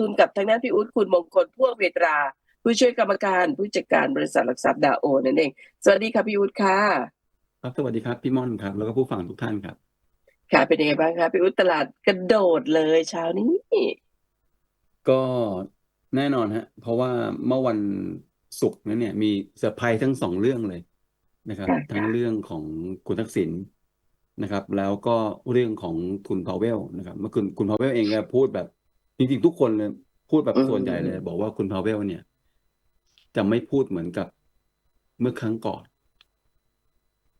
ทุนกับทางด้านพี่อุ๊ดคุณมงคลพวกเวตรา ผู้ช่วยกรรมการผู้จัดการบริษัทหลักทรัพย์ดาโอนั่นเอง สวัสดีค่ะพี่อุ๊ดค่ะครับสวัสดีครับพี่ม่อนครับแล้วก็ผู้ฟังทุกท่านครับค่ะเป็นยังไงบ้างคะพี่อุ๊ดตลาดกระโดดเลยเช้านี้ ก็แน่นอนฮะ เพราะว่าเมื่อวันศุกร์นั้นเนี่ยมีเซอร์ไพรส์ทั้งสองเรื่องเลยนะครับค่ะทั้งเรื่องของคุณทักษิณนะครับ แล้วก็เรื่องของคุณพาวเวลนะครับ เมื่อคุณคุณพาวเวลเองก็พูดแบบ จริงๆทุกคนเลยพูดแบบส่วนใหญ่เลย บอกว่าคุณพาวเวลเนี่ย จะไม่พูดเหมือนกับเมื่อครั้งก่อน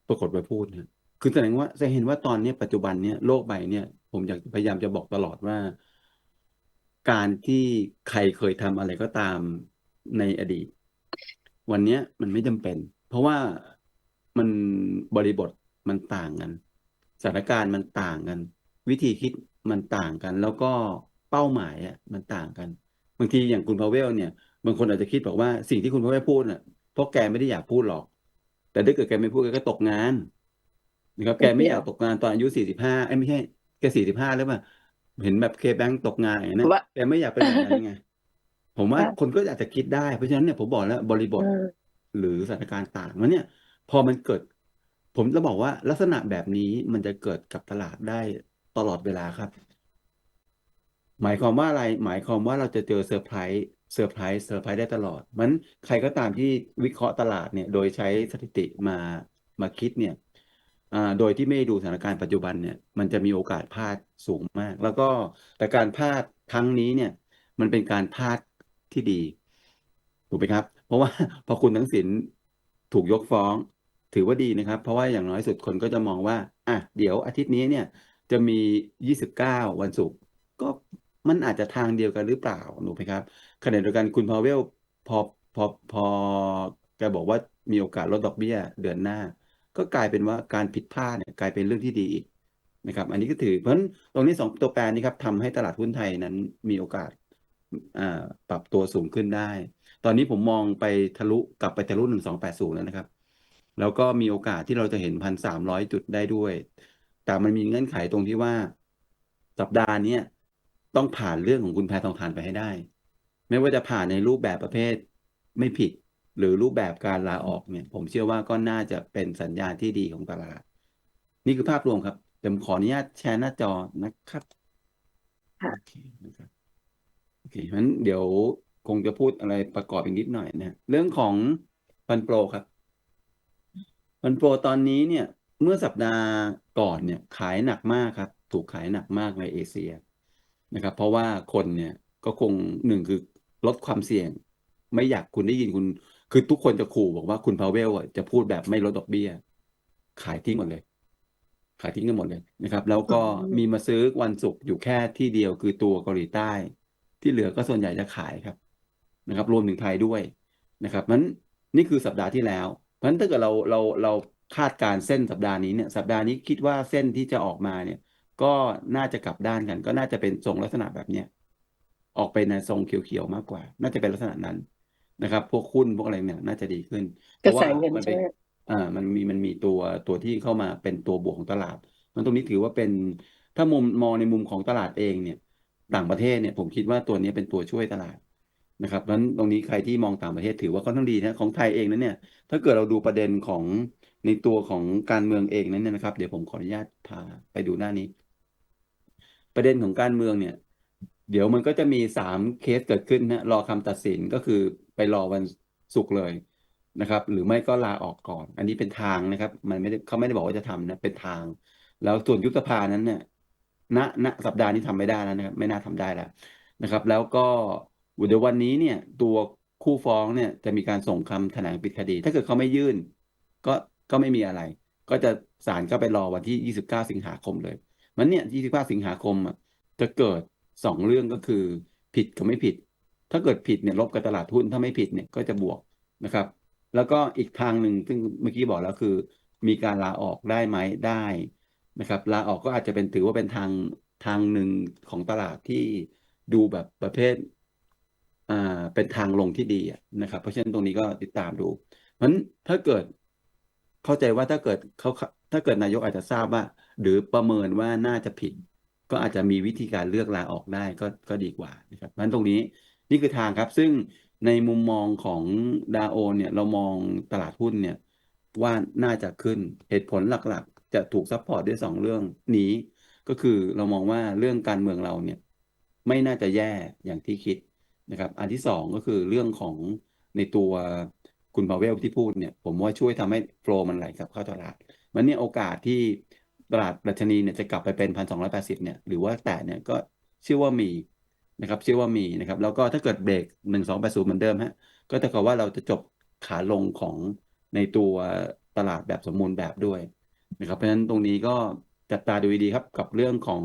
ปรากฏไปพูดนะคือแสดงว่าจะเห็นว่าตอนเนี้ยปัจจุบันเนี่ยโลกใบเนี่ยผมอยากพยายามจะบอกตลอดว่า การที่ใครเคยทำอะไรก็ตามในอดีต วันเนี้ยมันไม่จำเป็น เพราะว่ามันบริบทมันต่างกันสถานการณ์มันต่างกัน วิธีคิดมันต่างกัน แล้วก็ เป้าหมายอะมันต่างกัน บางทีอย่างคุณพาวเวลเนี่ยบางคนอาจจะคิดบอกว่าสิ่งที่คุณพาวเวลพูดน่ะเพราะแกไม่ได้อยากพูดหรอก แต่ถ้าเกิดแกไม่พูดแกก็ตกงานนะครับแกไม่อยากตกงานตอนอายุสี่สิบห้าไอ้ยไม่ใช่แกสี่สิบห้าหรือเปล่าเห็นแบบเคแบงตกงานอย่างนั้นว่าแกไม่อยากเป็นแบบนั้นไงผมว่าว่าคนก็อาจจะคิดได้เพราะฉะนั้นเนี่ยผมบอกแล้วบริบทเออหรือสถานการณ์ต่างแล้วเนี่ยพอมันเกิด ผมจะบอกว่าลักษณะแบบนี้มันจะเกิดกับตลาดได้ตลอดเวลาครับ หมายความว่าอะไร หมายความว่าเราจะเจอเซอร์ไพรส์เซอร์ไพรส์เซอร์ไพรส์ได้ตลอด มันใครก็ตามที่วิเคราะห์ตลาดเนี่ย โดยใช้สถิติมามาคิดเนี่ยอ่าโดยที่ไม่ดูสถานการณ์ปัจจุบันเนี่ย มันจะมีโอกาสพลาดสูงมาก แล้วก็แต่การพลาดครั้งนี้เนี่ย มันเป็นการพลาดที่ดี ถูกไหมครับ เพราะว่าพอคุณทักษิณถูกยกฟ้อง ถือว่าดีนะครับ เพราะว่าอย่างน้อยสุดคนก็จะมองว่า อะ เดี๋ยวอาทิตย์นี้เนี่ย จะมี 29 วันศุกร์ก็ มันอาจจะทางเดียวกันหรือเปล่าถูไหมครับขณะเดียวกันคุณพาวเวลพอพอพอแกบอกว่ามีโอกาสลดดอกเบี้ยเดือนหน้า ก็กลายเป็นว่าการผิดพลาดเนี่ยกลายเป็นเรื่องที่ดีอีกนะครับ อันนี้ก็ถือเพราะฉะนั้นตรงนี้สองตัวแปรนี้ครับทำให้ตลาดหุ้นไทยนั้นมีโอกาสปรับตัวสูงขึ้นได้ ตอนนี้ผมมองไปทะลุกลับไปทะลุหนึ่งสองแปดศูนย์แล้วนะครับ แล้วก็มีโอกาสที่เราจะเห็นพันสามร้อยจุดได้ด้วย แต่มันมีเงื่อนไขตรงที่ว่า สัปดาห์นี้ ต้องผ่านเรื่องของคุณแพทองทานไปให้ได้ ไม่ว่าจะผ่านในรูปแบบประเภทไม่ผิด หรือรูปแบบการลาออกเนี่ย ผมเชื่อว่าก็น่าจะเป็นสัญญาณที่ดีของตลาด นี่คือภาพรวมครับเดี๋ยวผมขออนุญาตแชร์หน้าจอนะครับค่ะโอเคนะครับโอเคงั้นเดี๋ยวคงจะพูดอะไรประกอบอีกนิดหน่อยนะฮะเรื่องของฟันโปรครับฟันโปรตอนนี้เนี่ย เมื่อสัปดาห์ก่อนเนี่ย ขายหนักมากครับ ถูกขายหนักมากในเอเชีย นะครับ เพราะว่าคนเนี่ยก็คงหนึ่งคือลดความเสี่ยง ไม่อยากคุณได้ยินคุณ คือทุกคนจะขู่บอกว่าคุณพาวเวลอะจะพูดแบบไม่ลดดอกเบี้ย ขายทิ้งหมดเลย ขายทิ้งกันหมดเลยนะครับ แล้วก็อืมมีมาซื้อวันศุกร์อยู่แค่ที่เดียวคือตัวเกาหลีใต้ ที่เหลือก็ส่วนใหญ่จะขายครับนะครับ รวมถึงไทยด้วยนะครับนั้นนี่คือสัปดาห์ที่แล้วเพราะฉะนั้นถ้าเกิดเราเราเราคาดการณ์เส้นสัปดาห์นี้เนี่ยสัปดาห์นี้คิดว่าเส้นที่จะออกมาเนี่ย ก็น่าจะกลับด้านกัน ก็น่าจะเป็นทรงลักษณะแบบเนี้ยออกไปในทรงเขียวๆมากกว่า น่าจะเป็นลักษณะนั้นนะครับ พวกหุ้นพวกอะไรเนี่ยน่าจะดีขึ้น เพกระราะแสว่าเงินมันใช่เป็นไหมอ่ามันมีมันมีตัวตัวที่เข้ามาเป็นตัวบวกของตลาด มันตรงนี้ถือว่าเป็นถ้ามุมมองในมุมของตลาดเองเนี่ย ต่างประเทศเนี่ยผมคิดว่าตัวนี้เป็นตัวช่วยตลาดนะครับเพราะฉะนั้นตรงนี้ใครที่มองต่างประเทศถือว่าค่อนข้างดีนะของไทยเองนั้นเนี่ย ถ้าเกิดเราดูประเด็นของในตัวของการเมืองเองนั้นเนยนะครับ เดี๋ยวผมขออนุญาตพาไปดูหน้านี้ ประเด็นของการเมืองเนี่ย เดี๋ยวมันก็จะมีสามเคสเกิดขึ้นนะรอคำตัดสินก็คือไปรอวันศุกร์เลยนะครับ หรือไม่ก็ลาออกก่อน อันนี้เป็นทางนะครับ มันไม่ได้เขาไม่ได้บอกว่าจะทำนะเป็นทาง แล้วส่วนยุบสภานั้นเนี่ยณณสัปดาห์นี้ทำไม่ได้แล้วนะครับไม่น่าทำได้แล้วนะครับ แล้วก็เดี๋ยววันนี้เนี่ยตัวคู่ฟ้องเนี่ยจะมีการส่งคำแถลงปิดคดี ถ้าเกิดเขาไม่ยื่น ก็ก็ไม่มีอะไร ก็จะศาลก็ไปรอวันที่ 29 สิงหาคมเลย มันเนี่ย29สิบห้าสิงหาคมอะจะเกิดสองเรื่องก็คือ ผิดกับไม่ผิด ถ้าเกิดผิดเนี่ยลบกับตลาดหุ้นถ้าไม่ผิดเนี่ยก็จะบวกนะครับ แล้วก็อีกทางหนึ่งซึ่งเมื่อกี้บอกแล้วคือ มีการลาออกได้ไหมได้นะครับลาออกก็อาจจะเป็นถือว่าเป็นทางทางหนึ่งของตลาดที่ดูแบบประเภทอ่าเป็นทางลงที่ดีนะครับ เพราะฉะนั้นตรงนี้ก็ติดตามดูเพราะฉะนั้นถ้าเกิดเข้าใจว่าถ้าเกิดเขาถ้าเกิดนายกอาจจะทราบว่า หรือประเมินว่าน่าจะผิด ก็อาจจะมีวิธีการเลือกลาออกได้ก็ก็ดีกว่านะครับเพราะฉะนั้นตรงนี้นี่คือทางครับ ซึ่งในมุมมองของดาโอเนี่ยเรามองตลาดหุ้นเนี่ยว่าน่าจะขึ้นเหตุผลหลักๆ จะถูกซัพพอร์ตด้วยสองเรื่องนี้ ก็คือเรามองว่าเรื่องการเมืองเราเนี่ยไม่น่าจะแย่อย่างที่คิดนะครับ อันที่สองก็คือเรื่องของในตัวคุณพาเวลที่พูดเนี่ย ผมว่าช่วยทำให้โฟล์มันไหลกลับเข้าตลาด มันเนี่ยโอกาสที่ ตลาดดัชนีเนี่ยจะกลับไปเป็นพันสองร้อยแปดสิบเนี่ยหรือว่าแต่เนี่ยก็เชื่อว่ามีนะครับเชื่อว่ามีนะครับ แล้วก็ถ้าเกิดเบรกหนึ่งสองแปดศูนย์เหมือนเดิมฮะก็จะกับว่าเราจะจบขาลงของในตัวตลาดแบบสมบูรณ์แบบด้วยนะครับเพราะฉะนั้นตรงนี้ก็จับตาดูดีครับกับเรื่องของ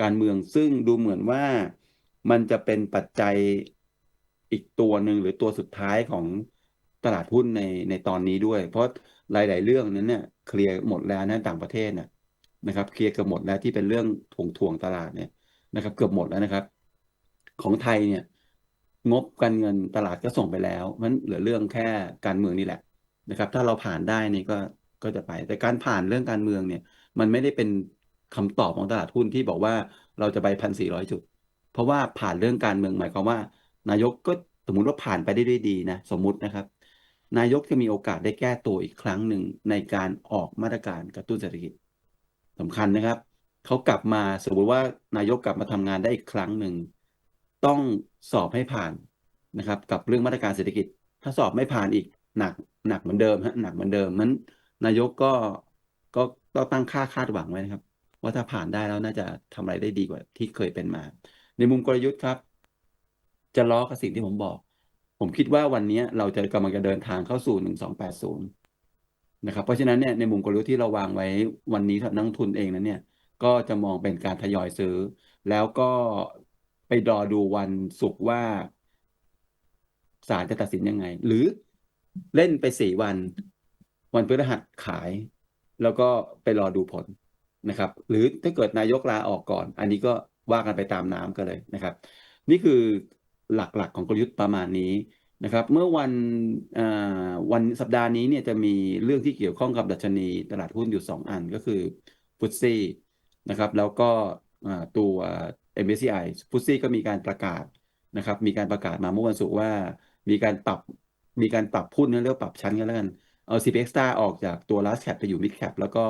การเมืองซึ่งดูเหมือนว่ามันจะเป็นปัจจัยอีกตัวหนึ่งหรือตัวสุดท้ายของตลาดหุ้นในในตอนนี้ด้วย เพราะหลาย ๆ เรื่องนั้นเนี่ยเคลียร์หมดแล้วนะต่างประเทศนะ นะครับเคลียร์เกือบหมดแล้วที่เป็นเรื่องถ่วงถ่วงตลาดเนี่ยนะครับ เกือบหมดแล้วนะครับ ของไทยเนี่ย งบการเงินตลาดก็ส่งไปแล้วมันเหลือเรื่องแค่การเมืองนี่แหละนะครับ ถ้าเราผ่านได้นี่ก็ก็จะไป แต่การผ่านเรื่องการเมืองเนี่ย มันไม่ได้เป็นคำตอบของตลาดหุ้นที่บอกว่าเราจะไปพันสี่ร้อยจุด เพราะว่าผ่านเรื่องการเมืองหมายความว่า นายกก็สมมุติว่าผ่านไปได้ด้วยดีนะสมมุตินะครับ นายกจะมีโอกาสได้แก้ตัวอีกครั้งหนึ่งในการออกมาตรการกระตุ้นเศรษฐกิจ สำคัญนะครับเขากลับมาสมมติว่านายกกลับมาทำงานได้อีกครั้งหนึ่งต้องสอบให้ผ่านนะครับ กับเรื่องมาตรการเศรษฐกิจ ถ้าสอบไม่ผ่านอีกหนักหนักเหมือนเดิมฮะหนักเหมือนเดิมนั้น นายกก็ก็ต้องตั้งค่าคาดหวังไว้นะครับ ว่าถ้าผ่านได้แล้วน่าจะทำอะไรได้ดีกว่าที่เคยเป็นมา ในมุมกลยุทธ์ครับ จะล้อกับสิ่งที่ผมบอก ผมคิดว่าวันนี้เราจะกำลังจะเดินทางเข้าสู่ห นะครับเพราะฉะนั้นเนี่ยในมุมกลยุทธ์ที่เราวางไว้วันนี้สำหรับนักลงทุนเองนั้นเนี่ยก็จะมองเป็นการทยอยซื้อ แล้วก็ไปรอดูวันศุกร์ว่าศาลจะตัดสินยังไง หรือเล่นไปสี่วัน วันพฤหัสขาย แล้วก็ไปรอดูผลนะครับ หรือถ้าเกิดนายกลาออกก่อน อันนี้ก็ว่ากันไปตามน้ำกันเลยนะครับ นี่คือหลักๆของกลยุทธ์ประมาณนี้ นะครับเมื่อวันวันสัปดาห์นี้เนี่ยจะมีเรื่องที่เกี่ยวข้องกับดัชนีตลาดหุ้นอยู่สองอันก็คือฟุตซี่นะครับแล้วก็ตัว MSCI ฟุตซี่ก็มีการประกาศนะครับมีการประกาศมาเมื่อวันศุกร์ว่ามีการปรับมีการปรับหุ้นเรียกปรับชั้นกันแล้วกันเอา CPX Star ออกจากตัว large cap ไปอยู่ mid cap แล้วก็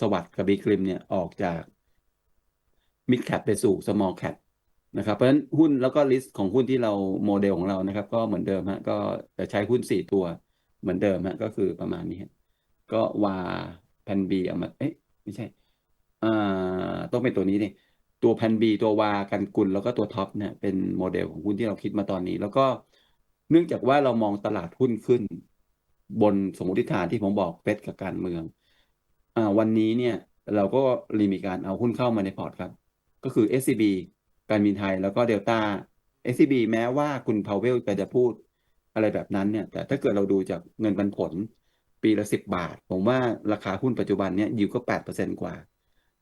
สวัสด์กับ Big Crim เนี่ยออกจาก mid cap ไปสู่ small cap นะครับเพราะฉะนั้นหุ้นแล้วก็ลิสต์ของหุ้นที่เราโมเดลของเรานะครับ ก็เหมือนเดิมฮะก็จะใช้หุ้นสี่ตัวเหมือนเดิมฮะก็คือประมาณนี้ก็วาแพนบีเอามาเอ๊ะไม่ใช่อ่าต้องเป็นตัวนี้นี่ตัวแพนบีตัววากันกุลแล้วก็ตัวท็อปเนี่ยเป็นโมเดลของหุ้นที่เราคิดมาตอนนี้ แล้วก็เนื่องจากว่าเรามองตลาดหุ้นขึ้น บนสมมติฐานที่ผมบอกเฟดกับการเมืองอ่าวันนี้เนี่ยเราก็รีมีการเอาหุ้นเข้ามาในพอร์ตครับ ก็คือ SCB การบินไทยแล้วก็เดลต้า SCB แม้ว่าคุณพาวเวลจะจะพูดอะไรแบบนั้นเนี่ย แต่ถ้าเกิดเราดูจากเงินปันผลปีละสิบบาท ผมว่าราคาหุ้นปัจจุบันเนี่ยยิวก็แปดเปอร์เซ็นกว่า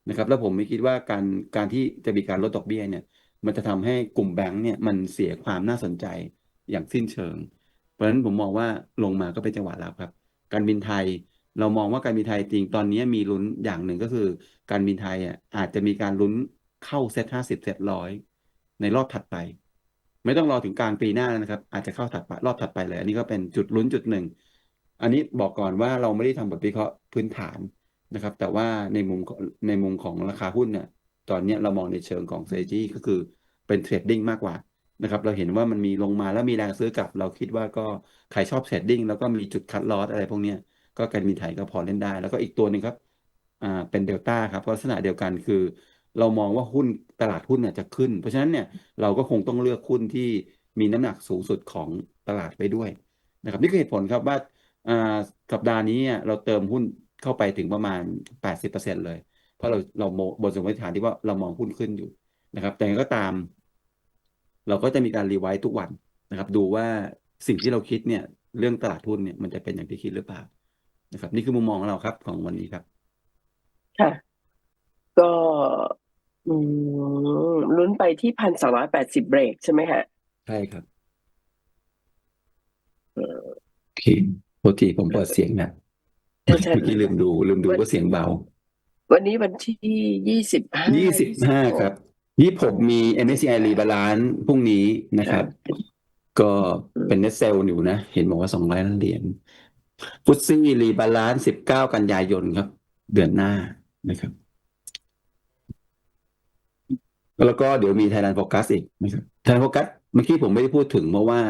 นะครับ แล้วผมไม่คิดว่าการการที่จะมีการลดดอกเบี้ยเนี่ย มันจะทำให้กลุ่มแบงก์เนี่ยมันเสียความน่าสนใจอย่างสิ้นเชิง เพราะฉะนั้นผมมองว่าลงมาก็เป็นจังหวะแล้วครับ การบินไทยเรามองว่าการบินไทยจริงตอนนี้มีลุ้นอย่างหนึ่งก็คือ การบินไทยอะอาจจะมีการลุ้นเข้าเซ็ตห้าสิบเซ็ตร้อย ในรอบถัดไป ไม่ต้องรอถึงกลางปีหน้านะครับ อาจจะเข้าถัดไปรอบถัดไปเลย อันนี้ก็เป็นจุดลุ้นจุดหนึ่ง อันนี้บอกก่อนว่าเราไม่ได้ทำบทวิเคราะห์พื้นฐานนะครับ แต่ว่าในมุมในมุมของราคาหุ้นเนี่ยตอนนี้เรามองในเชิงของ strategy ก็คือเป็นเทรดดิ้งมากกว่านะครับ เราเห็นว่ามันมีลงมาแล้วมีแรงซื้อกลับ เราคิดว่าก็ใครชอบเทรดดิ้งแล้วก็มีจุดคัดลอสอะไรพวกนี้ก็การบินไทยก็พอเล่นได้ แล้วก็อีกตัวหนึ่งครับอ่าเป็นเดลต้าครับลักษณะเดียวกันคือ เรามองว่าหุ้นตลาดหุ้นเนี่ยจะขึ้น เพราะฉะนั้นเนี่ยเราก็คงต้องเลือกหุ้นที่มีน้ำหนักสูงสุดของตลาดไปด้วยนะครับนี่คือเหตุผลครับว่าอ่าสัปดาห์นี้เนี่ยเราเติมหุ้นเข้าไปถึงประมาณ 80%เลย เพราะเราเราโมบนสมมติฐานที่ว่าเรามองหุ้นขึ้นอยู่นะครับ แต่ยังไงก็ตาม เราก็จะมีการรีไวซ์ทุกวันนะครับ ดูว่าสิ่งที่เราคิดเนี่ย เรื่องตลาดหุ้นเนี่ยมันจะเป็นอย่างที่คิดหรือเปล่านะครับ นี่คือมุมมองของเราครับของวันนี้ครับ ค่ะ ก็ อืม ลุ้นไปที่พันสองร้อยแปดสิบเบรกใช่ไหมฮะใช่ครับ เออ โอเค โทษทีผมเปิดเสียงนะใช่ใช่ เมื่อกี้ลืมดู ลืมดูว่าเสียงเบา วันนี้วันที่ ยี่สิบห้ายี่สิบห้าครับยี่หกมี MSCI Rebalance พรุ่งนี้นะครับก็เป็นเน็ตเซลอยู่นะ เห็นบอกว่าสองร้อยล้านเหรียญฟุตซี่รีบาลานซ์สิบเก้ากันยายนครับ เดือนหน้านะครับ แล้วก็เดี๋ยวมี Thailand Focus อีกนะครับ Thailand Focus เมื่อกี้ผมไม่ได้พูดถึงเพราะว่า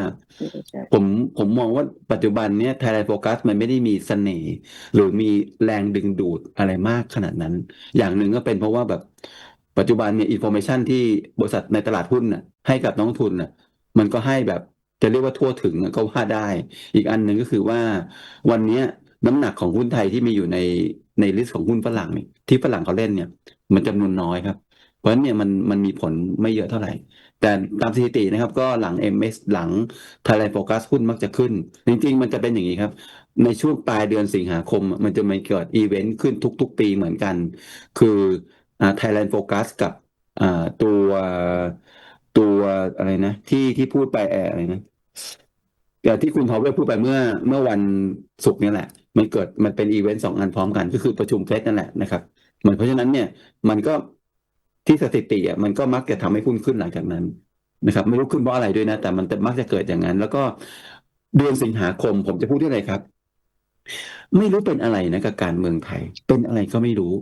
ผมผมมองว่าปัจจุบันเนี้ย Thailand Focus มันไม่ได้มีเสน่ห์หรือมีแรงดึงดูดอะไรมากขนาดนั้น อย่างหนึ่งก็เป็นเพราะว่าแบบปัจจุบันเนี่ยอินโฟเมชันที่บริษัทในตลาดหุ้นน่ะให้กับนักลงทุนน่ะมันก็ให้แบบจะเรียกว่าทั่วถึงก็ว่าได้ อีกอันหนึ่งก็คือว่าวันนี้น้ำหนักของหุ้นไทยที่มีอยู่ในในลิสต์ของหุ้นฝรั่งเนี่ยที่ฝรั่งเขาเล่นเนี่ย มันจำนวนน้อยครับ เพราะฉะนั้นเนี่ยมันมันมีผลไม่เยอะเท่าไหร่ แต่ตามสถิตินะครับ ก็หลัง MS หลัง Thailand Focus หุ้นมักจะขึ้น จริง ๆ มันจะเป็นอย่างนี้ครับ ในช่วงปลายเดือนสิงหาคม มันจะมีเกิดอีเวนต์ขึ้นทุก ๆ ปีเหมือนกัน คืออ่า Thailand Focus กับอ่าตัวตัวอะไรนะ ที่ที่พูดไปแอร์อะไรนะแต่ที่คุณทอเวลพูดไปเมื่อเมื่อวันศุกร์นี่แหละ มันเกิดมันเป็นอีเวนต์สองอันพร้อมกัน ก็คือประชุมเฟดนั่นแหละนะครับเหมือนเพราะฉะนั้นเนี่ยมันก็ ที่สถิติอะมันก็มักจะทำให้หุ้นขึ้นหลังจากนั้นนะครับ ไม่รู้ขึ้นเพราะอะไรด้วยนะ แต่มันมักจะเกิดอย่างนั้น แล้วก็เดือนสิงหาคมผมจะพูดที่อะไรครับ ไม่รู้เป็นอะไรนะกับการเมืองไทย เป็นอะไรก็ไม่รู้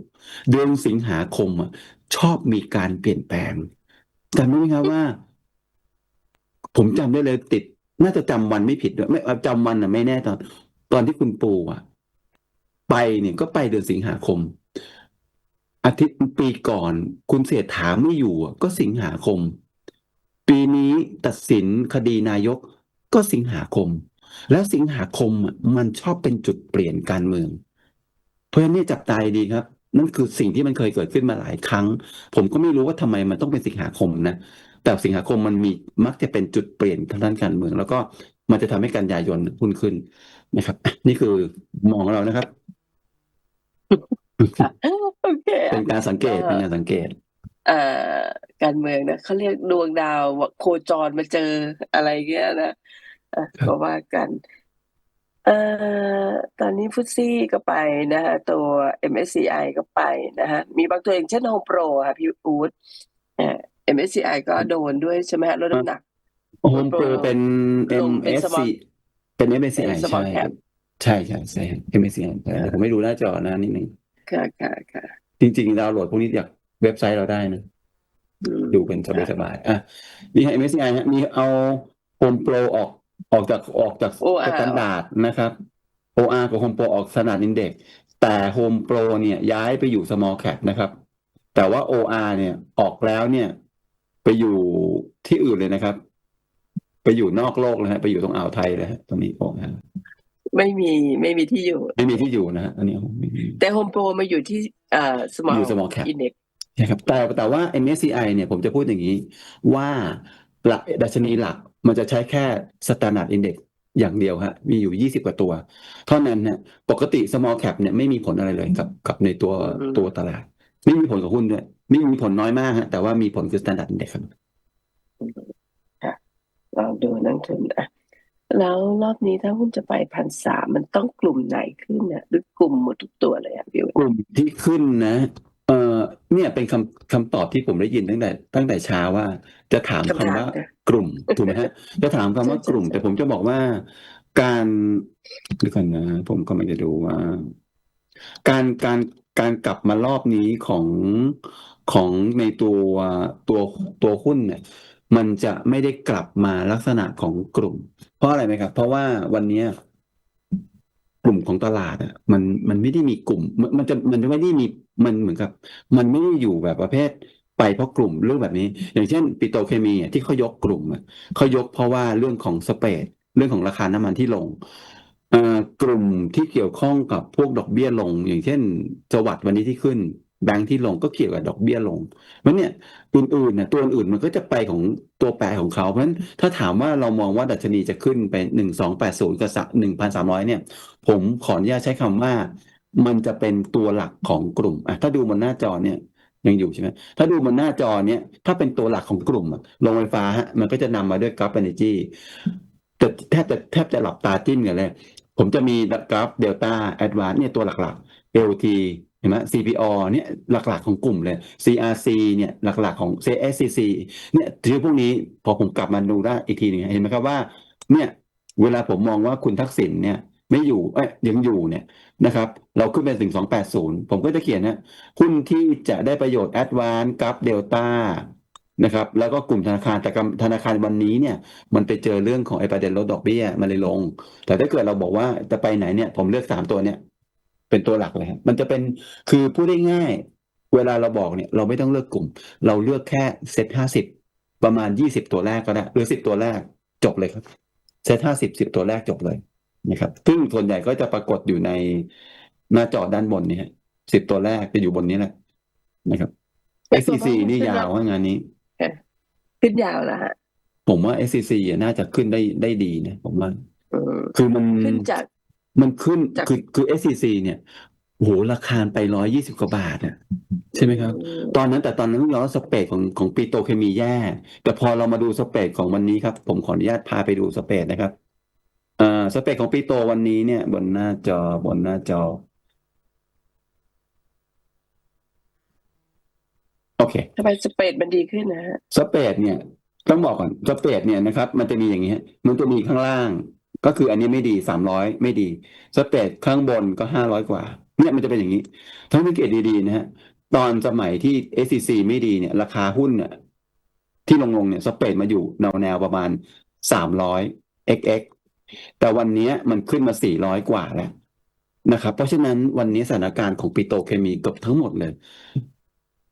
เดือนสิงหาคมอะชอบมีการเปลี่ยนแปลงจำได้ไหมครับว่า ผมจำได้เลยติด น่าจะจำวันไม่ผิดด้วยไม่จำวันอะไม่แน่ตอน ตอนที่คุณปูอะ ไปเนี่ยก็ไปเดือนสิงหาคม อาทิตย์ปีก่อน คุณเศรษฐาไม่อยู่ก็สิงหาคม ปีนี้ตัดสินคดีนายกก็สิงหาคม แล้วสิงหาคมมันชอบเป็นจุดเปลี่ยนการเมือง เพราะฉะนั้นเนี่ยจับตายดีครับ นั่นคือสิ่งที่มันเคยเกิดขึ้นมาหลายครั้ง ผมก็ไม่รู้ว่าทำไมมันต้องเป็นสิงหาคมนะแต่สิงหาคมมันมีมักจะเป็นจุดเปลี่ยนทางด้านการเมือง แล้วก็มันจะทำให้กันยายนหุ้นขึ้นนะครับ นี่คือมองเรานะครับ โอเคเป็นการสังเกตเป็นการสังเกต เอ่อการเมืองนะเขาเรียกดวงดาวโคจรมาเจออะไรเงี้ยนะอะครับก็ว่ากันเอ่อตอนนี้ฟุตซี่ก็ไปนะฮะตัว MSCI ก็ไปนะฮะมีบางตัวอย่างเช่น Home Pro ค่ะพี่อู๊ดเอ่อ MSCI ก็โดนด้วยใช่ไหมฮะลดน้ำหนักโฮมโปรเป็นลงเป็น MSC small เป็น MSCI เป็นใช่ small cap ใช่ใช่ใช่ MSCI แต่ผมไม่รู้หน้าจอนะนิดนึง ค่ะค่ะค่ะจริงๆดาวน์โหลดพวกนี้จากเว็บไซต์เราได้นะอืมดูเป็นสบายๆอะนี่ฮะ MSCI ฮะมีเอา Home Pro ออกออกจากออกจาก OR สแตนดาร์ดนะครับ OR กับ Home Pro ออกสนดอินเด็กแต่ Home Pro เนี่ยย้ายไปอยู่ small cap นะครับ แต่ว่า OR เนี่ยออกแล้วเนี่ย ไปอยู่ที่อื่นเลยนะครับ ไปอยู่นอกโลกเลยฮะไปอยู่ตรงอ่าวไทยเลยฮะตรงนี้ OR ไม่มีไม่มีที่อยู่ ไม่มีที่อยู่นะฮะอันนี้ไม่มี แต่ Home Pro มาอยู่ที่เอ่อ small อยู่ small cap index ใช่ครับแต่แต่ว่า MSCI เนี่ยผมจะพูดอย่างนี้ ว่าหลักดัชนีหลักมันจะใช้แค่ Standard Index อย่างเดียวฮะมีอยู่ 20 กว่าตัว เท่านั้นเนี่ยปกติ small cap เนี่ยไม่มีผลอะไรเลยกับกับในตัวอืม ตัวตลาด ไม่มีผลกับหุ้นด้วยไม่มีผลน้อยมากฮะแต่ว่ามีผลคือ Standard Index ครับ ลองดูนักทุนอะ แล้วรอบนี้ถ้าหุ้นจะไปพันสามมันต้องกลุ่มไหนขึ้นน่ะหรือกลุ่มหมดทุกตัวเลยอะพี่อู๊ดกลุ่มที่ขึ้นนะเออเนี่ยเป็นคำคำตอบที่ผมได้ยินตั้งแต่ ตั้งแต่เช้าว่า จะถามคำคำถามว่านะกลุ่มถูกไหมฮะจะถามคำว่าใช่ใช่กลุ่มใช่แต่ผมจะบอกว่าการเดี๋ยวก่อนนะ ผมกำลังจะดูว่า การการการกลับมารอบนี้ของของในตัวตัวตัวหุ้นเนี่ย มันจะไม่ได้กลับมาลักษณะของกลุ่ม เพราะอะไรไหมครับ เพราะว่าวันนี้กลุ่มของตลาดอะ มันมันไม่ได้มีกลุ่ม มันจะมันจะไม่ได้มีมันเหมือนกับ มันไม่ได้อยู่แบบประเภทไปเพราะกลุ่มเรื่องแบบนี้ อย่างเช่น ปิโตเคมีอะที่เขายกกลุ่มอะเขายกเพราะว่าเรื่องของสเปดเรื่องของราคาน้ำมันที่ลงกลุ่มที่เกี่ยวข้องกับพวกดอกเบี้ยลง อย่างเช่นจวัดวันนี้ที่ขึ้น แบงค์ที่ลงก็เกี่ยวกับดอกเบี้ยลงเพราะเนี่ยอื่นๆเนี่ยตัวอื่นมันก็จะไปของตัวแปรของเขาเพราะฉะนั้นถ้าถามว่าเรามองว่าดัชนีจะขึ้นไปหนึ่งสองแปดศูนย์กับหนึ่งพันสามร้อยเนี่ย ผมขออนุญาตใช้คำว่า มันจะเป็นตัวหลักของกลุ่มอะถ้าดูบนหน้าจอเนี่ยยังอยู่ใช่ไหมถ้าดูบนหน้าจอเนี่ยถ้าเป็นตัวหลักของกลุ่มอะโรงไฟฟ้าฮะมันก็จะนำมาด้วยกราฟ Energy แต่แทบจะแทบจะหลับตาจิ้มกันเลย ผมจะมีกราฟเดลต้าแอดวานเนี่ยตัวหลักๆ LT เห็นไหม CPO เนี่ยหลักๆของกลุ่มเลย CRC เนี่ยหลักๆของ CSCC เนี่ยถือพวกนี้พอผมกลับมาดูได้อีกทีหนึ่งเห็นไหมครับว่าเนี่ยเวลาผมมองว่าคุณทักษิณเนี่ยไม่อยู่เอ้ยยังอยู่เนี่ยนะครับ เราขึ้นไปถึง280ผมก็จะเขียนนะหุ้นที่จะได้ประโยชน์ Advance กับ Delta นะครับ แล้วก็กลุ่มธนาคารแต่ธนาคารวันนี้เนี่ย มันไปเจอเรื่องของไอ้ประเด็นลดดอกเบี้ยมันเลยลง แต่ถ้าเกิดเราบอกว่าจะไปไหนเนี่ย ผมเลือกสามตัวเนี่ย เป็นตัวหลักเลยครับมันจะเป็นคือพูดได้ง่าย เวลาเราบอกเนี่ยเราไม่ต้องเลือกกลุ่ม เราเลือกแค่เซ็ตห้าสิบประมาณยี่สิบตัวแรกก็ได้หรือสิบตัวแรกจบเลยครับเซ็ตห้าสิบสิบตัวแรกจบเลยนะครับซึ่งส่วนใหญ่ก็จะปรากฏอยู่ในหน้าจอด้านบนนี่ฮะสิบตัวแรกจะอยู่บนนี้แหละนะครับ SCC นี่ยาวว่างานนี้ขึ้นยาวแล้วฮะผมว่า SCC อะน่าจะขึ้นได้ได้ดีนะผมว่าอืมคือมันขึ้นจาก มันขึ้นจากคือคือ SCC เนี่ยโอ้โหราคาไปร้อยยี่สิบกว่าบาทอะใช่ไหมครับอืมตอนนั้นแต่ตอนนั้นต้องยอมรับสเปรดของของปีโตรเคมีแย่ แต่พอเรามาดูสเปรดของวันนี้ครับ ผมขออนุญาตพาไปดูสเปรดนะครับอ่าสเปรดของปีโตวันนี้เนี่ย บนหน้าจอบนหน้าจอ โอเคทำไมสเปรดมันดีขึ้นนะฮะสเปรดเนี่ย ต้องบอกก่อนสเปรดเนี่ยนะครับ มันจะมีอย่างนี้ฮะมันจะมีข้างล่าง ก็คืออันนี้ไม่ดีสามร้อยไม่ดีสเปดข้างบนก็ห้าร้อยกว่า เนี่ยมันจะเป็นอย่างนี้ ทั้งสังเกตดีๆนะฮะตอนสมัยที่ SCC ไม่ดีเนี่ย ราคาหุ้นเนี่ยที่ลงลงเนี่ยสเปดมาอยู่แนวแนวๆประมาณสามร้อย xx แต่วันนี้มันขึ้นมาสี่ร้อยกว่าแล้วนะครับ เพราะฉะนั้นวันนี้สถานการณ์ของปิโตเคมีเกือบทั้งหมดเลย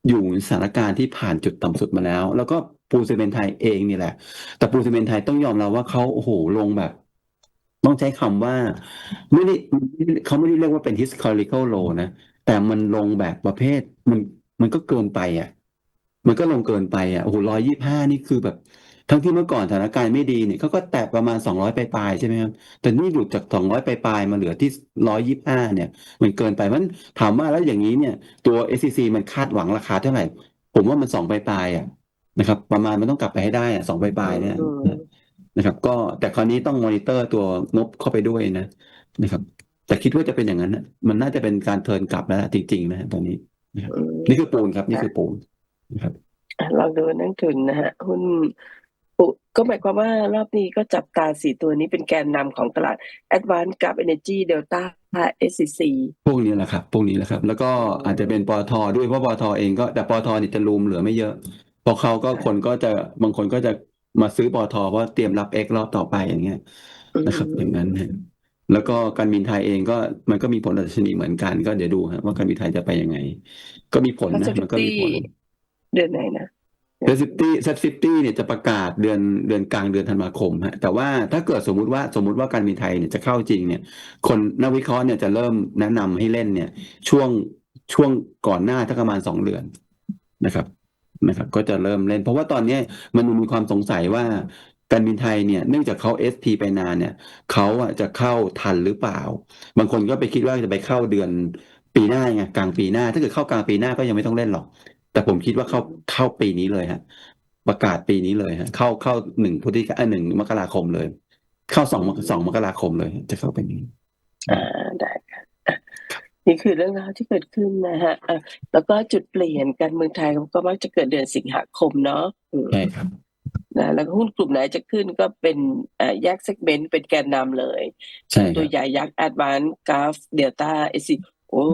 อยู่ในสถานการณ์ที่ผ่านจุดต่ำสุดมาแล้ว แล้วก็ปูนซีเมนไทยเองนี่แหละ แต่ปูนซีเมนไทยต้องยอมรับว่าเขาโอ้โหลงแบบ ต้องใช้คำว่าไม่ได้เขาไม่ได้เรียกว่าเป็น historical low นะ แต่มันลงแบบประเภทมันมันก็เกินไปอะ มันก็ลงเกินไปอะโอ้โหร้อยยี่ห้านี่คือแบบ ทั้งที่เมื่อก่อนสถานการณ์ไม่ดีเนี่ยเขาก็แตะประมาณสองร้อยปลายๆใช่ไหมครับแต่นี่หลุดจากสองร้อยปลายๆมาเหลือที่ร้อยยี่ห้าเนี่ย มันเกินไปมันถามว่าแล้วอย่างนี้เนี่ย ตัว SCC มันคาดหวังราคาเท่าไหร่ ผมว่ามันสองปลายๆอะนะครับ ประมาณมันต้องกลับไปให้ได้อะสองปลายๆเนี่ย นะครับ ก็แต่คราวนี้ต้องมอนิเตอร์ตัวงบเข้าไปด้วยนะนะครับ แต่คิดว่าจะเป็นอย่างนั้นนะมันน่าจะเป็นการเทิร์นกลับแล้วล่ะจริงๆนะฮะตอนนี้อืมนี่คือปูนครับนี่คือปูนนะครับอะลองดูนักทุนนะฮะหุ้นปุก็หมายความว่ารอบนี้ก็จับตาสี่ตัวนี้เป็นแกนนำของตลาด Advance กับ Energy Delta SCC พวกนี้แหละครับ พวกนี้แหละครับ แล้วก็อาจจะเป็นปตทด้วยเพราะปตทเองก็แต่ปตทนี่จะรูมเหลือไม่เยอะเพอเขาก็คนก็จะบางคนก็จะ มาซื้อปตทเพราะเตรียมรับเอ็กรอบต่อไปอย่างเงี้ยนะครับ อย่างนั้นฮะแล้วก็การบินไทยเองก็มันก็มีผลดัชนีเหมือนกัน ก็เดี๋ยวดูฮะว่าการบินไทยจะไปยังไง ก็มีผลแล้วนะมันก็มีผลเดือนไหนนะเซฟซิตี้เซฟซิตี้เนี่ยจะประกาศเดือนเดือนกลางเดือนธันวาคมฮะแต่ว่าถ้าเกิดสมมุติว่าสมมุติว่าการบินไทยเนี่ยจะเข้าจริงเนี่ย คนนักวิเคราะห์เนี่ยจะเริ่มแนะนำให้เล่นเนี่ย ช่วงช่วงก่อนหน้าถ้าประมาณสองเดือนนะครับ นะครับก็จะเริ่มเล่น เพราะว่าตอนนี้มันมีความสงสัยว่าการบินไทยเนี่ยเนื่องจากเขา SP ไปนานเนี่ยเขาอะจะเข้าทันหรือเปล่า บางคนก็ไปคิดว่าจะไปเข้าเดือนปีหน้าไงกลางปีหน้า ถ้าเกิดเข้ากลางปีหน้าก็ยังไม่ต้องเล่นหรอก แต่ผมคิดว่าเข้าเข้าปีนี้เลยฮะ ประกาศปีนี้เลยฮะ เข้าเข้าหนึ่งพฤศจิกาหนึ่งมกราคมเลย เข้าสองสองมกราคมเลย จะเข้าเป็นอย่างนี้อ่าได้ นี่คือเรื่องราวที่เกิดขึ้นนะฮะอะแล้วก็จุดเปลี่ยนการเมืองไทยก็มักจะเกิดเดือนสิงหาคมเนาะอืมใช่ครับ นะแล้วก็หุ้นกลุ่มไหนจะขึ้นก็เป็นเอ่อแยกเซกเมนต์เป็นแกนนำเลย ใช่คตัรัวบใหญ่ยักษ์ Advance Graph Delta SC โอ้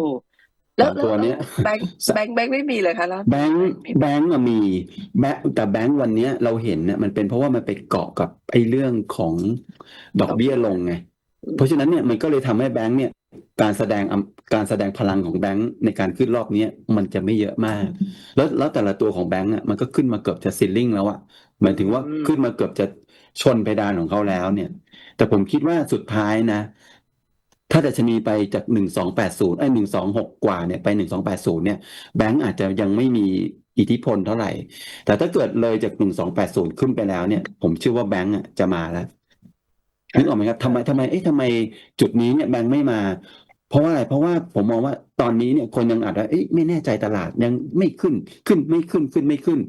แล้วสามตัวเนี้ย แบงค์แบงค์แบงค์ไม่มีเลยคะแล้วแบงค์แบงค์อะมีแบงค์แต่แบงค์วันเนี้ยเราเห็นเนี่ยมันเป็นเพราะว่ามันไปเกาะกับไอ้เรื่องของดอกเบี้ยลงไง เพราะฉะนั้นเนี่ยมันก็เลยทำให้แบงค์เนี่ยการแสดงอำการแสดงพลังของแบงค์ในการขึ้นรอบเนี้ยมันจะไม่เยอะมาก แล้วแล้วแต่ละตัวของแบงค์อะมันก็ขึ้นมาเกือบจะซิลลิ่งแล้วอะหมายถึงว่าขึ้นมาเกือบจะชนเพดานของเขาแล้วเนี่ย แต่ผมคิดว่าสุดท้ายนะ ถ้าดัชนีไปจากหนึ่งสองแปดศูนย์ไอ้หนึ่งสองหกกว่าเนี่ยไปหนึ่งสองแปดศูนย์เนี่ยแบงก์อาจจะยังไม่มีอิทธิพลเท่าไหร่ แต่ถ้าเกิดเลยจากหนึ่งสองแปดศูนย์ขึ้นไปแล้วเนี่ย ผมเชื่อว่าแบงก์อะจะมาแล้ว นึกออกไหมครับทำไมทำไมเอ๊ะทำไมจุดนี้เนี่ยแบงค์ไม่มา เพราะว่าอะไรเพราะว่าผมมองว่าตอนนี้เนี่ยคนยังอาจจะเอ๊ะไม่แน่ใจตลาดยังไม่ขึ้นขึ้นไม่ขึ้นขึ้นไม่ขึ้น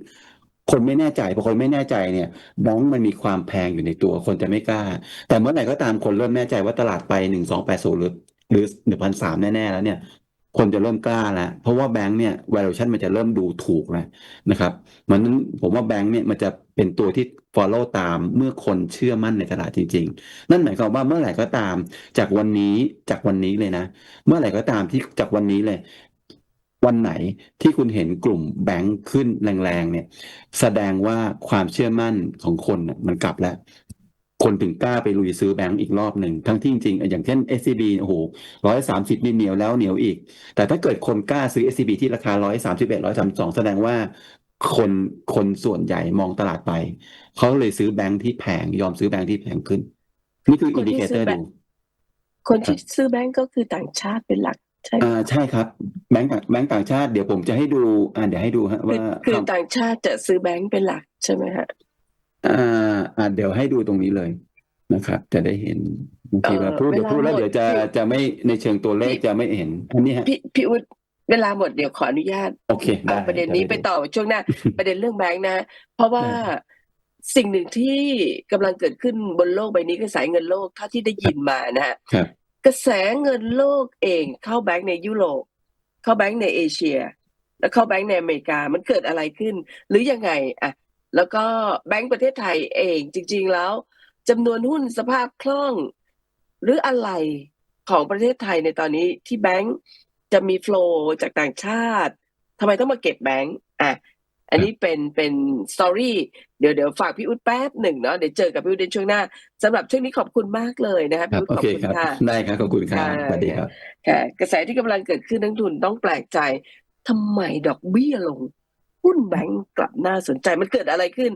คนไม่แน่ใจพอคนไม่แน่ใจเนี่ยแบงก์มันมีความแพงอยู่ในตัวคนจะไม่กล้า แต่เมื่อไหร่ก็ตามคนเริ่มแน่ใจว่าตลาดไปหนึ่งสองแปดศูนย์หรือหรือหนึ่งพันสามแน่ๆแล้วเนี่ย คนจะเริ่มกล้าแล้ว เพราะว่าแบงก์เนี่ย valuation มันจะเริ่มดูถูกแล้วนะครับเหมือนผมว่าแบงก์เนี่ยมันจะเป็นตัวที่ follow ตามเมื่อคนเชื่อมั่นในตลาดจริง ๆ นั่นหมายความว่าเมื่อไหร่ก็ตาม จากวันนี้จากวันนี้เลยนะ เมื่อไหร่ก็ตามที่จากวันนี้เลย วันไหนที่คุณเห็นกลุ่มแบงค์ขึ้นแรงๆเนี่ย แสดงว่าความเชื่อมั่นของคนมันกลับแล้ว คนถึงกล้าไปลุยซื้อแบงก์อีกรอบหนึ่งทั้งที่จริงๆอย่างเช่น SCB โอ้โหร้อยสามสิบนี่เหนียวแล้วเหนียวอีก แต่ถ้าเกิดคนกล้าซื้อ SCB ที่ราคาร้อยสามสิบเอ็ดร้อยสามสองแสดงว่าคนคนส่วนใหญ่มองตลาดไป เขาเลยซื้อแบงก์ที่แพงยอมซื้อแบงก์ที่แพงขึ้น นี่คือคอินนดิที่เคซื้เตออร์แบดูงค์คนที่ซื้อแบงก์ก็คือต่างชาติเป็นหลักใช่ไหมอ่าใช่ครับแบงก์ต่างแบงก์ต่างชาติเดี๋ยวผมจะให้ดูอ่าเดี๋ยวให้ดูฮะคือว่าคือความต่างชาติจะซื้อแบงก์เป็นหลักใช่ไหมฮะ อ่าอ่าเดี๋ยวให้ดูตรงนี้เลยนะครับ จะได้เห็นบางทีเอ่อว่าพูดเดี๋ยวเวลาพูดแล้วหมดเดี๋ยวจะพี่จะไม่ในเชิงตัวเลขพี่จะไม่เห็นอันนี้ฮะพี่พี่อุดเวลาหมดเดี๋ยวขออนุญาตโอเคได้เอาประเด็นนี้จะไปดูต่อช่วงหน้า ประเด็นเรื่องแบงค์นะ เพราะว่าได้สิ่งหนึ่งที่กำลังเกิดขึ้นบนโลกใบนี้คือสายเงินโลกเท่าที่ได้ยินมานะฮะครับกระแสเงินโลกเองเข้าแบงค์ในยุโรปเข้าแบงค์ในเอเชีย แล้วเข้าแบงค์ในอเมริกามันเกิดอะไรขึ้น หรือยังไงอะ แล้วก็แบงค์ประเทศไทยเองจริง ๆ แล้วจำนวนหุ้นสภาพคล่อง หรืออะไรของประเทศไทยในตอนนี้ที่แบงค์จะมีโฟลว์จากต่างชาติทำไมต้องมาเก็บแบงค์อะอันนี้เป็นเป็นสตอรี่เดี๋ยวเดี๋ยวฝากพี่อุ๊ดแป๊บหนึ่งเนาะเดี๋ยวเจอกับพี่อุ๊ดในช่วงหน้าสำหรับช่วงนี้ขอบคุณมากเลยนะคะครัพี่บอุ๊ดโอขอบเคคุณครับค่ะได้ครับขอบคุณครับค่ะสวัสดีครับค่ะกระแสที่กำลังเกิดขึ้นนักทุนต้องแปลกใจทำไมดอกเบี้ยลง หุ้นแบงก์กลับน่าสนใจมันเกิดอะไรขึ้น